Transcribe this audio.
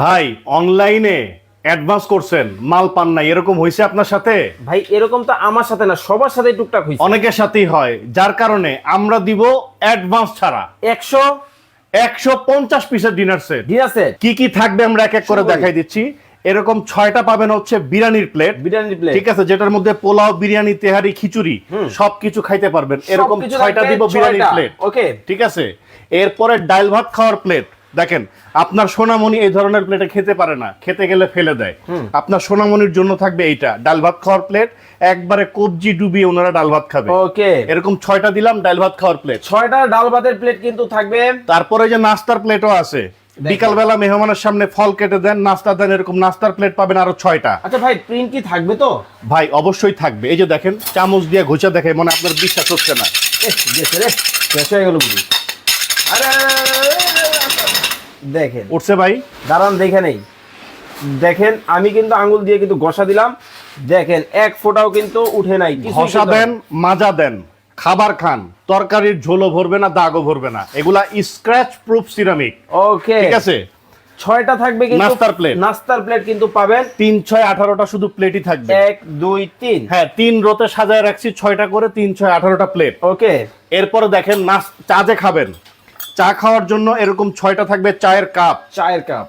ভাই অনলাইনে অ্যাডভান্স করছেন মাল পান নাই এরকম হয়েছে আপনার সাথে? ভাই এরকম তো আমার সাথে না সবার সাথে টুকটাক হয়েছে অনেকের সাথেই হয় যার কারণে আমরা দিব অ্যাডভান্স ছাড়া। একশো একশো পঞ্চাশ পিসের ডিনার সেট ঠিক আছে কি কি থাকবে আমরা এক এক করে দেখাই দিচ্ছি। এরকম ছয়টা পাবেন হচ্ছে বিরিয়ানির প্লেট বিরিয়ানির প্লেট ঠিক আছে যেটার মধ্যে পোলাও বিরিয়ানি তেহারি খিচুড়ি সবকিছু খাইতে পারবেন। এরকম ছয়টা দিব বিরিয়ানির প্লেট Okay. ঠিক আছে? এরপরে ডাল ভাত খাওয়ার প্লেট দেখেন আপনার সোনামণি এই ধরনের প্লেটে খেতে পারে না। খেতে গেলে ফেলে দেয়। আপনার সোনামণির জন্য থাকবে এইটা ডাল ভাত খাওয়ার প্লেট একবারে কবজি ডুবিয়ে ওনারা ডাল ভাত খাবে। ওকে। এরকম ছয়টা দিলাম ডাল ভাত খাওয়ার প্লেট ছয়টা ডাল ভাতের প্লেট কিন্তু থাকবে। তারপরে যে নাস্তার প্লেটও আছে বিকালবেলা মেহমানের সামনে ফল কেটে দেন নাস্তা দেন এরকম নাস্তার প্লেট পাবেন আরও ছয়টা। আচ্ছা ভাই প্রিন্ট কি থাকবে তো? ভাই অবশ্যই থাকবে। এই যে দেখেন চামচ দিয়ে ঘুষা দেখে মানে আপনার বিশ্বাস হচ্ছে না। গেছে রে শেষ হয়ে গেল আরে দেখেন। উঠছে ভাই। দাঁড়ান দেখে নেই। দেখেন আমি কিন্তু আঙ্গুল দিয়ে কিন্তু ঘষা দিলাম। দেখেন এক ফোঁটাও কিন্তু উঠে নাই। ঘষা দেন মাজা দেন খাবার খান তরকারির ঝোলও ভরবে না দাগও ভরবে না। এগুলা স্ক্র্যাচ প্রুফ সিরামিক ওকে ঠিক আছে? ছয়টা থাকবে কিন্তু নাস্তার প্লেট নাস্তার প্লেট কিন্তু পাবেন। তিন ছয় আঠারোটা শুধু প্লেটই থাকবে। এক দুই তিন। হ্যাঁ তিন রোতে সাজায় রাখছি ছয়টা করে তিন ছয় আঠারোটা প্লেট ওকে এরপরে দেখেন নাস চা যে খাবেন চা খাওয়ার জন্য এরকম ছয়টা থাকবে চায়ের কাপ। চায়ের কাপ।